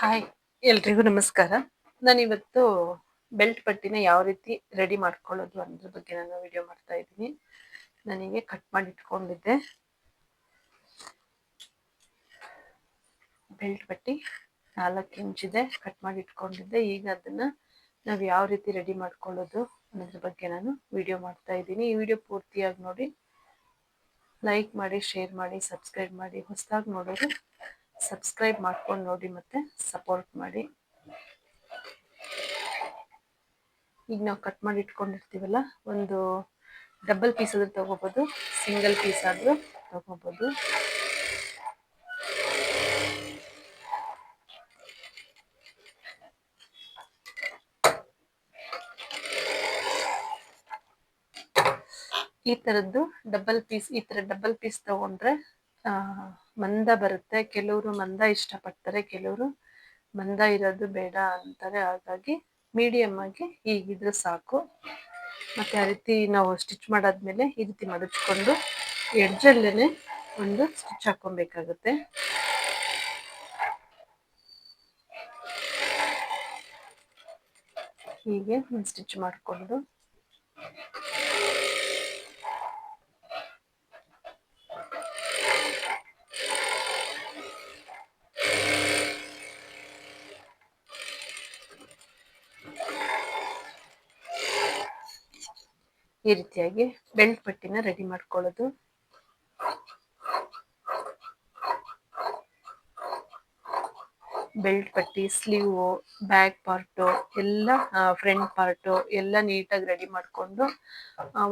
Hi, ಎಲ್ರಿಗೂ ನಮಸ್ಕಾರ. ನಾನಿವತ್ತು ಬೆಲ್ಟ್ ಪಟ್ಟಿನ ಯಾವ ರೀತಿ ರೆಡಿ ಮಾಡ್ಕೊಳ್ಳೋದು ಅನ್ನೋದ್ರ ಬಗ್ಗೆ ನಾನು ವಿಡಿಯೋ ಮಾಡ್ತಾ ಇದ್ದೀನಿ. ನನಗೆ ಕಟ್ ಮಾಡಿ ಇಟ್ಕೊಂಡಿದ್ದೆ. ಬೆಲ್ಟ್ ಪಟ್ಟಿ ನಾಲ್ಕು ಇಂಚಿದೆ ಕಟ್ ಮಾಡಿ ಇಟ್ಕೊಂಡಿದ್ದೆ. ಈಗ ಅದನ್ನ ನಾವು ಯಾವ ರೀತಿ ರೆಡಿ ಮಾಡ್ಕೊಳ್ಳೋದು ಅನ್ನೋದ್ರ ಬಗ್ಗೆ ನಾನು ವಿಡಿಯೋ ಮಾಡ್ತಾ ಇದ್ದೀನಿ. ಈ ವಿಡಿಯೋ ಪೂರ್ತಿಯಾಗಿ ನೋಡಿ ಲೈಕ್ ಮಾಡಿ ಶೇರ್ ಮಾಡಿ ಸಬ್ಸ್ಕ್ರೈಬ್ ಮಾಡಿ, ಹೊಸದಾಗಿ ನೋಡೋರು ಸಬ್ಸ್ಕ್ರೈಬ್ ಮಾಡ್ಕೊಂಡು ನೋಡಿ ಮತ್ತೆ ಸಪೋರ್ಟ್ ಮಾಡಿ. ಈಗ ನಾವು ಕಟ್ ಮಾಡಿ ಇಟ್ಕೊಂಡಿರ್ತೀವಲ್ಲ, ಒಂದು ಡಬಲ್ ಪೀಸ್ ಆದ್ರೂ ತಗೋಬಹುದು ಸಿಂಗಲ್ ಪೀಸ್ ಆದ್ರೂ ತಗೋಬಹುದು ಈ ತರದ್ದು ಡಬಲ್ ಪೀಸ್ ಈ ತರ ಡಬಲ್ ಪೀಸ್ ತಗೊಂಡ್ರೆ ಮಂದ ಬರುತ್ತೆ. ಕೆಲವರು ಮಂದ ಇಷ್ಟಪಡ್ತಾರೆ, ಕೆಲವರು ಮಂದ ಇರೋದು ಬೇಡ ಅಂತಾರೆ. ಹಾಗಾಗಿ ಮೀಡಿಯಮ್ ಆಗಿ ಹೀಗಿದ್ರೆ ಸಾಕು. ಮತ್ತೆ ಆ ರೀತಿ ನಾವು ಸ್ಟಿಚ್ ಮಾಡಾದ್ಮೇಲೆ ಈ ರೀತಿ ಮಡಚ್ಕೊಂಡು ಎಡ್ಜಲ್ಲೇ ಒಂದು ಸ್ಟಿಚ್ ಹಾಕೊಬೇಕಾಗುತ್ತೆ ಹೀಗೆ ಸ್ಟಿಚ್ ಮಾಡಿಕೊಂಡು ಈ ರೀತಿಯಾಗಿ ಬೆಲ್ಟ್ ಪಟ್ಟಿನ ರೆಡಿ ಮಾಡ್ಕೊಳ್ಳೋದು. ಬೆಲ್ಟ್ ಪಟ್ಟಿ, ಸ್ಲೀವ್ ಬ್ಯಾಕ್ ಪಾರ್ಟು, ಎಲ್ಲ ಫ್ರಂಟ್ ಪಾರ್ಟು ಎಲ್ಲ ನೀಟಾಗಿ ರೆಡಿ ಮಾಡಿಕೊಂಡು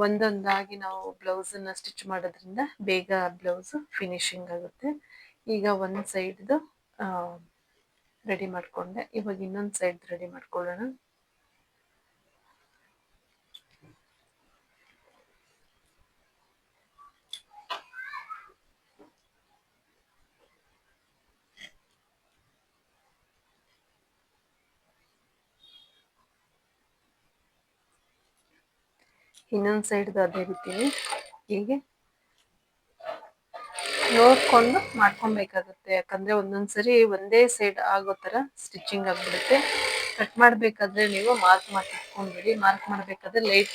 ಒಂದೊಂದಾಗಿ ನಾವು ಬ್ಲೌಸನ್ನ ಸ್ಟಿಚ್ ಮಾಡೋದ್ರಿಂದ ಬೇಗ ಬ್ಲೌಸ್ ಫಿನಿಶಿಂಗ್ ಆಗುತ್ತೆ. ಈಗ ಒಂದು ಸೈಡ್ದು ರೆಡಿ ಮಾಡಿಕೊಂಡೆ. ಇವಾಗ ಇನ್ನೊಂದು ಸೈಡ್ ರೆಡಿ ಮಾಡ್ಕೊಳ್ಳೋಣ. ಇನ್ನೊಂದು ಸೈಡ್ದು ಅದೇ ರೀತಿ ಹೀಗೆ ನೋಡ್ಕೊಂಡು ಮಾಡ್ಕೊಬೇಕಾಗುತ್ತೆ. ಯಾಕಂದ್ರೆ ಒಂದೊಂದ್ಸರಿ ಒಂದೇ ಸೈಡ್ ಆಗೋ ತರ ಸ್ಟಿಚಿಂಗ್ ಆಗ್ಬಿಡುತ್ತೆ. ಕಟ್ ಮಾಡಬೇಕಾದ್ರೆ ನೀವು ಮಾರ್ಕ್ ಮಾಡಿ ಮಾರ್ಕ್ ಮಾಡಬೇಕಾದ್ರೆ light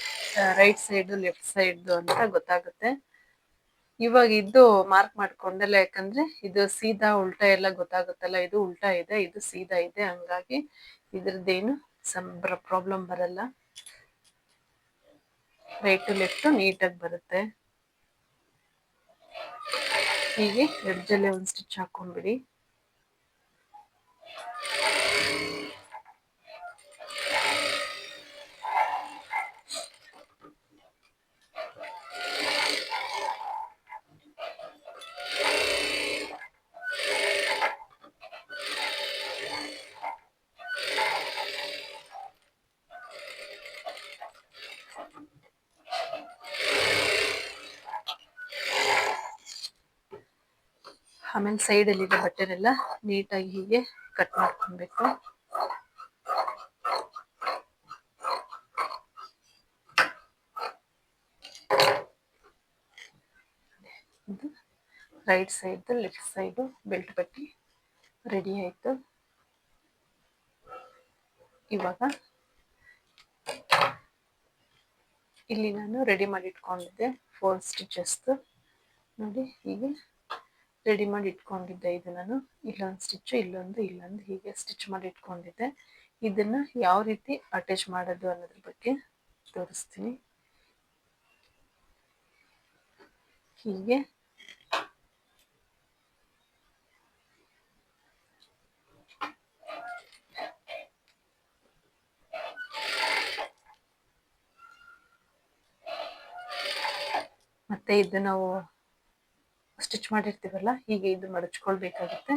right side left side ಅಂತ ಗೊತ್ತಾಗುತ್ತೆ. ಇವಾಗ ಇದು ಮಾರ್ಕ್ ಮಾಡ್ಕೊಂಡಲ್ಲ ಯಾಕಂದ್ರೆ ಇದು ಸೀದಾ ಉಲ್ಟಾ ಎಲ್ಲ ಗೊತ್ತಾಗುತ್ತಲ್ಲ, ಇದು ಉಲ್ಟಾ ಇದೆ, ಇದು ಸೀದಾ ಇದೆ. ಹಂಗಾಗಿ ಇದ್ರದ್ದೇನು ಪ್ರಾಬ್ಲಮ್ ಬರಲ್ಲ. ರೈಟ್ ಲೆಫ್ಟ್ ನೀಟಾಗಿ ಬರುತ್ತೆ. ಹೀಗೆ ಎಡ್ಜಲ್ಲೇ ಒಂದು ಸ್ಟಿಚ್ ಹಾಕೊಂಡ್ಬಿಡಿ. ಆಮೇಲೆ ಸೈಡಲ್ಲಿ ಇದೆ ಬಟ್ಟೆನೆಲ್ಲ ನೀಟಾಗಿ ಹೀಗೆ ಕಟ್ ಮಾಡ್ಕೊಬೇಕು right side left side belt ಪಟ್ಟಿ ರೆಡಿ ಆಯಿತು. ಇವಾಗ ಇಲ್ಲಿ ನಾನು ರೆಡಿ ಮಾಡಿ ಇಟ್ಕೊಂಡಿದ್ದೆ ಫೋರ್ ಸ್ಟಿಚಸ್ದು ನೋಡಿ ಹೀಗೆ. ರೆಡಿ ಮಾಡಿ ಇಟ್ಕೊಂಡಿದ್ದೆ ಇದು ನಾನು ಇಲ್ಲೊಂದು ಸ್ಟಿಚ್ಚು ಇಲ್ಲೊಂದು ಇಲ್ಲೊಂದು ಹೀಗೆ ಸ್ಟಿಚ್ ಮಾಡಿ ಇಟ್ಕೊಂಡಿದ್ದೆ. ಇದನ್ನ ಯಾವ ರೀತಿ ಅಟ್ಯಾಚ್ ಮಾಡೋದು ಅನ್ನೋದ್ರ ಬಗ್ಗೆ ತೋರಿಸ್ತೀನಿ. ಹೀಗೆ. ಮತ್ತೆ ಇದು ನಾವು ಸ್ಟಿಚ್ ಮಾಡಿರ್ತೀವಲ್ಲ ಹೀಗೆ ಇದು ಮಡಚ್ಕೊಳ್ಬೇಕಾಗುತ್ತೆ.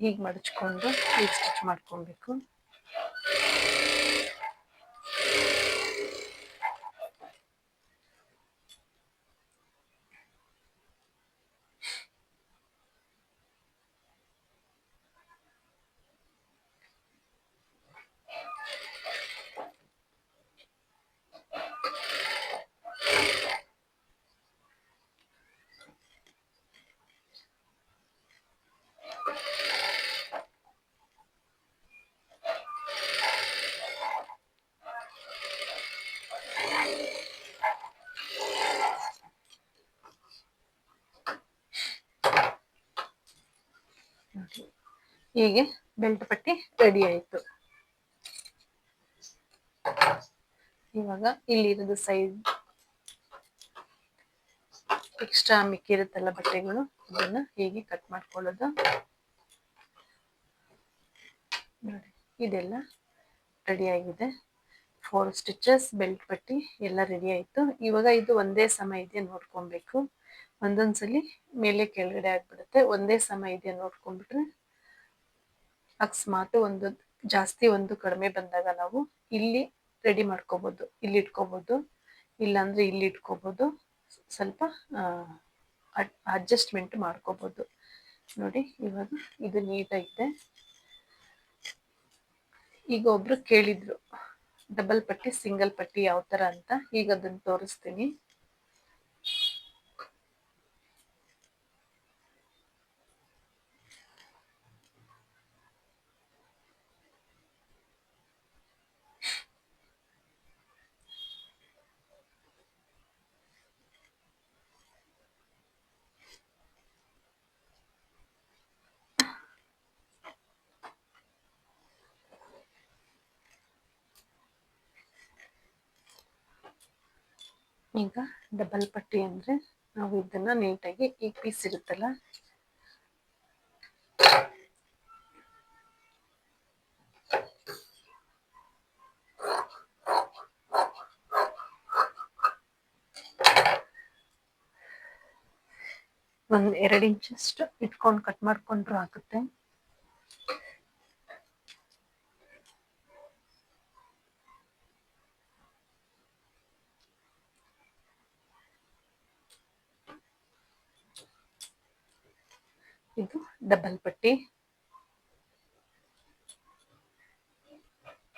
ಹೀಗೆ ಮಡಚ್ಕೊಂಡು ಹೀಗೆ ಸ್ಟಿಚ್ ಮಾಡ್ಕೊಬೇಕು ಹೀಗೆ ಬೆಲ್ಟ್ ಪಟ್ಟಿ ರೆಡಿ ಆಯ್ತು. ಇವಾಗ ಇಲ್ಲಿರೋದು ಸೈಜ್ ಎಕ್ಸ್ಟ್ರಾ ಮಿಕ್ಕಿರುತ್ತಲ್ಲ ಬಟ್ಟೆಗಳು ಇದನ್ನ ಹೀಗೆ ಕಟ್ ಮಾಡ್ಕೊಳ್ಳೋದು. ನೋಡಿ, ಇದೆಲ್ಲ ರೆಡಿ ಆಗಿದೆ. ಫೋರ್ ಸ್ಟಿಚಸ್ ಬೆಲ್ಟ್ ಪಟ್ಟಿ ಎಲ್ಲ ರೆಡಿ ಆಯ್ತು. ಇವಾಗ ಇದು ಒಂದೇ ಸಮಯ ಇದೆ ನೋಡ್ಕೊಬೇಕು. ಒಂದೊಂದ್ಸಲಿ ಮೇಲೆ ಕೆಳಗಡೆ ಆಗ್ಬಿಡುತ್ತೆ. ಒಂದೇ ಸಮ ಇದೆಯಾ ನೋಡ್ಕೊಂಡ್ಬಿಟ್ರೆ ಅಕಸ್ಮಾತ್ ಒಂದು ಜಾಸ್ತಿ ಒಂದು ಕಡಿಮೆ ಬಂದಾಗ ನಾವು ಇಲ್ಲಿ ರೆಡಿ ಮಾಡ್ಕೋಬೋದು. ಇಲ್ಲಿ ಇಟ್ಕೋಬೋದು. ಇಲ್ಲಾಂದ್ರೆ ಇಲ್ಲಿ ಇಟ್ಕೋಬೋದು. ಸ್ವಲ್ಪ ಅಡ್ಜಸ್ಟ್ಮೆಂಟ್ ಮಾಡ್ಕೋಬೋದು. ನೋಡಿ, ಇವಾಗ ಇದು ನೀಟಾಗಿದೆ. ಈಗ ಒಬ್ರು ಕೇಳಿದ್ರು, ಡಬಲ್ ಪಟ್ಟಿ, ಸಿಂಗಲ್ ಪಟ್ಟಿ ಯಾವ ತರ ಅಂತ? ಈಗ ಅದನ್ನ ತೋರಿಸ್ತೀನಿ. ಈಗ ಡಬಲ್ ಪಟ್ಟಿ ಅಂದ್ರೆ ನಾವು ಇದನ್ನ ನೀಟಾಗಿ ಈ ಪೀಸ್ ಇರುತ್ತಲ್ಲ? ಒಂದ್ ಎರಡು ಇಂಚಷ್ಟು ಇಟ್ಕೊಂಡು ಕಟ್ ಮಾಡ್ಕೊಂಡ್ರು ಆಗುತ್ತೆ ಇದು ಡಬಲ್ ಪಟ್ಟಿ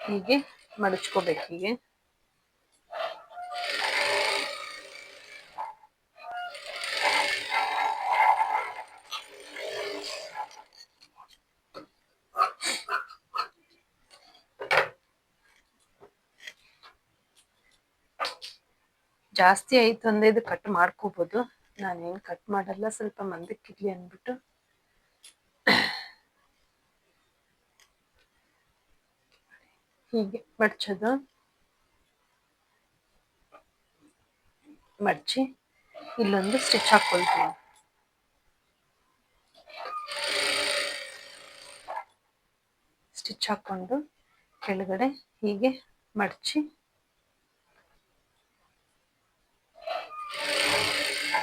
ಹೀಗೆ ಮಡಚ್ಕೋಬೇಕು ಹೀಗೆ. ಜಾಸ್ತಿ ಆಯ್ತು ಅಂದ್ರೆ ಇದು ಕಟ್ ಮಾಡ್ಕೋಬಹುದು ನಾನೇನು ಕಟ್ ಮಾಡಲ್ಲ, ಸ್ವಲ್ಪ ಮಂದಕ್ಕಿರ್ಲಿ ಅಂದ್ಬಿಟ್ಟು. ಹೀಗೆ ಮಡ್ಚೋದು. ಮಡ್ಚಿ ಇಲ್ಲೊಂದು ಸ್ಟಿಚ್ ಹಾಕ್ಕೊಳ್ತೀನಿ ಸ್ಟಿಚ್ ಹಾಕ್ಕೊಂಡು ಕೆಳಗಡೆ ಹೀಗೆ ಮಡಚಿ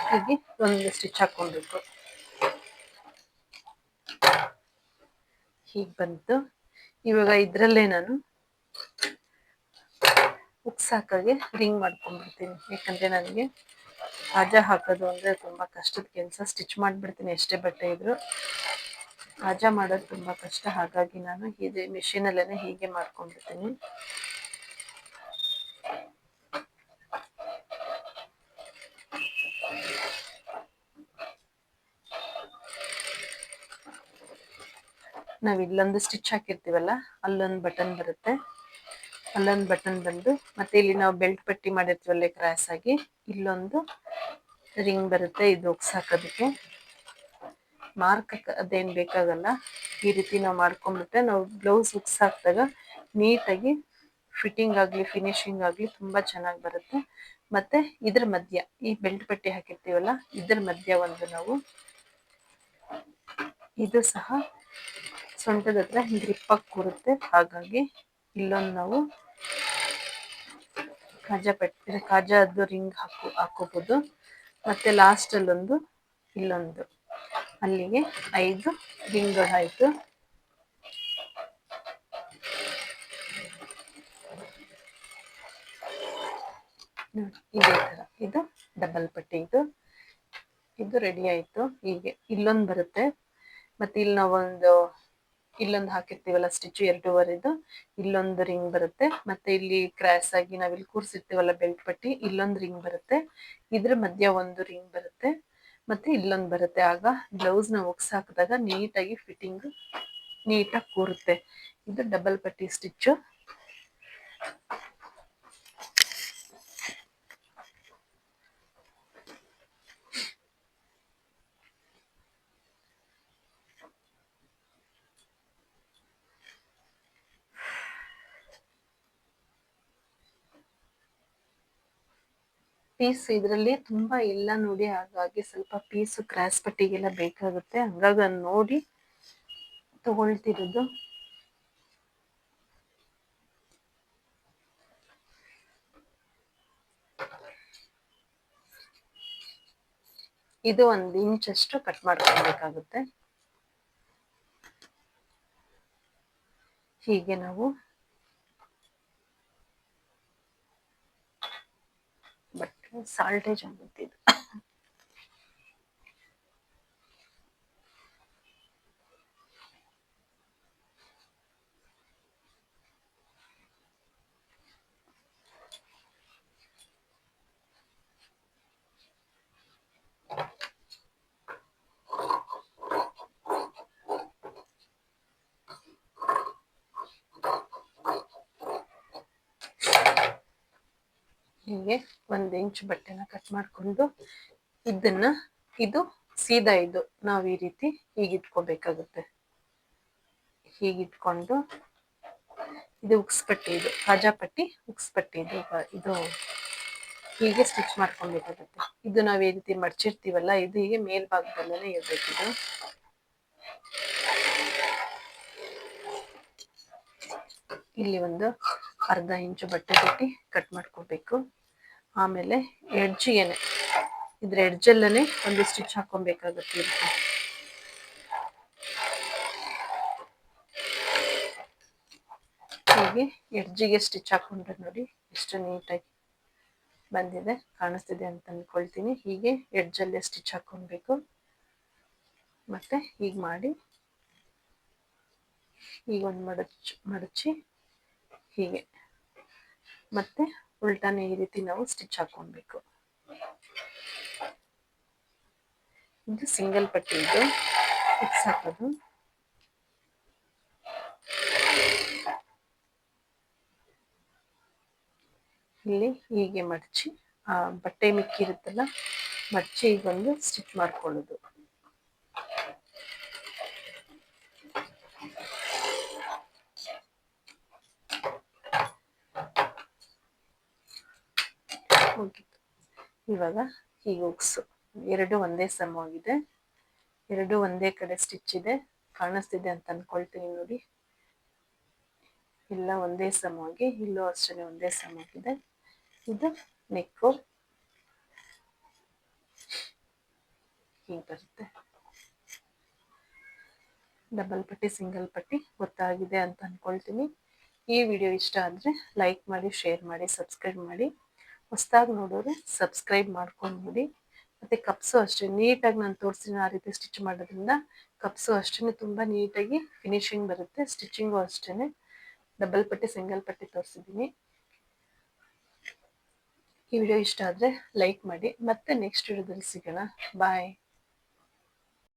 ಹೀಗೆ ಒಂದು ಸ್ಟಿಚ್ ಹಾಕೊಳ್ಬೇಕು ಹೀಗೆ ಬಂತು. ಇವಾಗ ಇದರಲ್ಲೇ ನಾನು ಉಕ್ಸ್ ಹಾಕಾಗೆ ರಿಂಗ್ ಮಾಡ್ಕೊಂಡ್ಬಿಡ್ತೀನಿ. ಯಾಕಂದರೆ ನನಗೆ ಆಜಾ ಹಾಕೋದು ಅಂದರೆ ತುಂಬ ಕಷ್ಟದ ಕೆಲಸ. ಸ್ಟಿಚ್ ಮಾಡಿಬಿಡ್ತೀನಿ ಎಷ್ಟೇ ಬಟ್ಟೆ ಇದ್ದರೂ ಆಜಾ ಮಾಡೋದು ತುಂಬ ಕಷ್ಟ. ಹಾಗಾಗಿ ನಾನು ಹೀಗೆ ಮಿಷಿನಲ್ಲೇ ಹೀಗೆ ಮಾಡ್ಕೊಂಡ್ಬಿಡ್ತೀನಿ. ನಾವು ಇಲ್ಲೊಂದು ಸ್ಟಿಚ್ ಹಾಕಿರ್ತೀವಲ್ಲ, ಅಲ್ಲೊಂದು ಬಟನ್ ಬರುತ್ತೆ. ಅಲ್ಲೊಂದು ಬಟನ್ ಬಂದು, ಮತ್ತೆ ಇಲ್ಲಿ ನಾವು ಬೆಲ್ಟ್ ಪಟ್ಟಿ ಮಾಡಿರ್ತೀವಲ್ಲ ಕ್ರಾಸ್ ಆಗಿ, ಇಲ್ಲೊಂದು ರಿಂಗ್ ಬರುತ್ತೆ, ಇದು ಒಗ್ಸಾಕೋದಕ್ಕೆ ಮಾರ್ಕ್ ಅದೇನು ಬೇಕಾಗಲ್ಲ, ಈ ರೀತಿ ನಾವು ಮಾಡ್ಕೊಂಡ್ಬಿಟ್ರೆ ನಾವು ಬ್ಲೌಸ್ ಹಾಕಿದಾಗ ನೀಟಾಗಿ ಫಿಟ್ಟಿಂಗ್ ಆಗಲಿ ಫಿನಿಶಿಂಗ್ ಆಗಲಿ ತುಂಬ ಚೆನ್ನಾಗಿ ಬರುತ್ತೆ. ಮತ್ತೆ ಇದ್ರ ಮಧ್ಯ, ಈ ಬೆಲ್ಟ್ ಪಟ್ಟಿ ಹಾಕಿರ್ತೀವಲ್ಲ, ಇದ್ರ ಮಧ್ಯ ಒಂದು ನಾವು ಇದು ಸಹ ಸೊಂಟದ ಹತ್ರ ಗ್ರಿಪ್ ಆಗಿ ಕೂರುತ್ತೆ, ಹಾಗಾಗಿ ಇಲ್ಲೊಂದು ನಾವು ಕಾಜಾ ಪಟ್ಟಿ ಕಾಜಾದ್ದು ರಿಂಗ್ ಹಾಕೋ ಹಾಕೋಬಹುದು ಮತ್ತೆ ಲಾಸ್ಟ್ ಅಲ್ಲೊಂದು, ಇಲ್ಲೊಂದು. ಅಲ್ಲಿಗೆ ಐದು ರಿಂಗ್ ಆಯ್ತು ಇದೇ ತರ. ಇದು ಡಬಲ್ ಪಟ್ಟಿ ಇದು ಇದು ರೆಡಿ ಆಯ್ತು. ಹೀಗೆ, ಇಲ್ಲೊಂದು ಬರುತ್ತೆ. ಮತ್ತೆ ಇಲ್ಲಿ ನಾವೊಂದು ಇಲ್ಲೊಂದು ಹಾಕಿರ್ತೀವಲ್ಲ ಸ್ಟಿಚ್ ಎರಡೂವರೆದು, ಇಲ್ಲೊಂದು ರಿಂಗ್ ಬರುತ್ತೆ. ಮತ್ತೆ ಇಲ್ಲಿ ಕ್ರಾಸ್ ಆಗಿ ನಾವಿಲ್ಲಿ ಕೂರ್ಸಿರ್ತೀವಲ್ಲ ಬೆಲ್ಟ್ ಪಟ್ಟಿ, ಇಲ್ಲೊಂದು ರಿಂಗ್ ಬರುತ್ತೆ. ಇದ್ರ ಮಧ್ಯ ಒಂದು ರಿಂಗ್ ಬರುತ್ತೆ. ಮತ್ತೆ ಇಲ್ಲೊಂದು ಬರುತ್ತೆ. ಆಗ ಬ್ಲೌಸ್ನ ಒಗ್ಸ್ ಹಾಕಿದಾಗ ನೀಟಾಗಿ ಫಿಟ್ಟಿಂಗ್ ನೀಟಾಗಿ ಕೂರುತ್ತೆ. ಇದು ಡಬಲ್ ಪಟ್ಟಿ ಸ್ಟಿಚ್ ಪೀಸ್ ಇದರಲ್ಲಿ ತುಂಬಾ ಇಲ್ಲ ನೋಡಿ, ಹಾಗಾಗಿ ಸ್ವಲ್ಪ ಪೀಸ್ ಕ್ರಾಸ್ ಪಟ್ಟಿಗೆಲ್ಲ ಬೇಕಾಗುತ್ತೆ. ಹಂಗಾಗಿ ನೋಡಿ ತಗೊಳ್ತಿರೋದು. ಇದು ಒಂದು ಅಷ್ಟು ಕಟ್ ಮಾಡ್ಕೊಳ್ಬೇಕಾಗುತ್ತೆ. ಹೀಗೆ ನಾವು ಬಟ್ ಸಾಲ್ಟೇಜ್ ಆಗುತ್ತೆ ಇದು ಹೀಗೆ ಒಂದು ಇಂಚ್ ಬಟ್ಟೆನ ಕಟ್ ಮಾಡಿಕೊಂಡು ಇದನ್ನ ಇದು ಸೀದಾ ಇದು ನಾವು ಈ ರೀತಿ ಹೀಗೆ ಇಟ್ಕೋಬೇಕಾಗುತ್ತೆ ಹೀಗಿಟ್ಕೊಂಡು ಇದು ಉಕ್ಸ್ಪಟ್ಟಿ ಇದು, ಕಾಜಾ ಪಟ್ಟಿ ಉಕ್ಸ್ಪಟ್ಟಿ ಇದು ಇದು ಹೀಗೆ ಸ್ಟಿಚ್ ಮಾಡ್ಕೊಬೇಕಾಗುತ್ತೆ ಇದು ನಾವು ಈ ರೀತಿ ಮಡ್ಚಿರ್ತೀವಲ್ಲ, ಇದು ಹೀಗೆ ಮೇಲ್ಭಾಗದಲ್ಲೇ ಇರಬೇಕಿದು ಇಲ್ಲಿ ಒಂದು ಅರ್ಧ ಇಂಚು ಬಟ್ಟೆ ಕಟ್ಟಿ ಕಟ್ ಮಾಡ್ಕೋಬೇಕು. ಆಮೇಲೆ ಎಡ್ಜಿಗೆನೆ ಇದ್ರ ಎಡ್ಜಲ್ಲೇ ಒಂದು ಸ್ಟಿಚ್ ಹಾಕೊಬೇಕಾಗುತ್ತೆ ಹೀಗೆ ಎಡ್ಜಿಗೆ ಸ್ಟಿಚ್ ಹಾಕೊಂಡ್ರೆ ನೋಡಿ ಎಷ್ಟು ನೀಟಾಗಿ ಬಂದಿದೆ, ಕಾಣಿಸ್ತಿದೆ ಅಂತ ಅಂದ್ಕೊಳ್ತೀನಿ ಹೀಗೆ ಎಡ್ಜಲ್ಲೇ ಸ್ಟಿಚ್ ಹಾಕೊಬೇಕು ಮತ್ತೆ ಹೀಗೆ ಮಾಡಿ ಈಗ ಒಂದು ಮಡಚ್ ಮಡಚಿ ಹೀಗೆ. ಮತ್ತೆ ಉಲ್ಟಾನೆ ಈ ರೀತಿ ನಾವು ಸ್ಟಿಚ್ ಹಾಕೊಬೇಕು. ಇದು ಸಿಂಗಲ್ ಪಟ್ಟಿ ಇದು. ಫಿಕ್ಸ್ ಹಾಕೋದು. ಇಲ್ಲಿ ಹೀಗೆ ಮಡಚಿ, ಆ ಬಟ್ಟೆ ಮಿಕ್ಕಿರುತ್ತಲ್ಲ, ಮಡಚಿ ಈಗ ಒಂದು ಸ್ಟಿಚ್ ಮಾಡ್ಕೊಳ್ಳೋದು. ಮುಗೀತು ಇವಾಗ ಹೀಗೆ ಹೋಗ್ಸು. ಎರಡು ಒಂದೇ ಸಮವಾಗಿದೆ ಎರಡು ಒಂದೇ ಕಡೆ ಸ್ಟಿಚ್ ಇದೆ. ಕಾಣಿಸ್ತಿದೆ ಅಂತ ಅನ್ಕೊಳ್ತೀನಿ ನೋಡಿ. ಎಲ್ಲ ಒಂದೇ ಸಮವಾಗಿ ಇಲ್ಲೂ ಅಷ್ಟೇ ಒಂದೇ ಸಮವಾಗಿದೆ ಇದು ನೆಕ್ಕು ಹೀಗೆ ಬರುತ್ತೆ. ಡಬಲ್ ಪಟ್ಟಿ ಸಿಂಗಲ್ ಪಟ್ಟಿ ಗೊತ್ತಾಗಿದೆ ಅಂತ ಅನ್ಕೊಳ್ತೀನಿ. ಈ ವಿಡಿಯೋ ಇಷ್ಟ ಆದರೆ ಲೈಕ್ ಮಾಡಿ ಶೇರ್ ಮಾಡಿ ಸಬ್ಸ್ಕ್ರೈಬ್ ಮಾಡಿ. ಹೊಸ್ದಾಗಿ ನೋಡೋರು ಸಬ್ಸ್ಕ್ರೈಬ್ ಮಾಡ್ಕೊಂಡು ನೋಡಿ. ಮತ್ತು ಕಪ್ಸು ಅಷ್ಟೇ, ನೀಟಾಗಿ ನಾನು ತೋರಿಸ್ತೀನಿ ಆ ರೀತಿ ಸ್ಟಿಚ್ ಮಾಡೋದ್ರಿಂದ ಕಪ್ಸು ಅಷ್ಟೇ ತುಂಬ ನೀಟಾಗಿ ಫಿನಿಶಿಂಗ್ ಬರುತ್ತೆ. ಸ್ಟಿಚಿಂಗು ಅಷ್ಟೇ ಡಬಲ್ ಪಟ್ಟಿ ಸಿಂಗಲ್ ಪಟ್ಟಿ ತೋರಿಸಿದ್ದೀನಿ. ಈ ವಿಡಿಯೋ ಇಷ್ಟ ಆದರೆ ಲೈಕ್ ಮಾಡಿ. ಮತ್ತೆ ನೆಕ್ಸ್ಟ್ ವಿಡಿಯೋದಲ್ಲಿ ಸಿಗೋಣ. ಬಾಯ್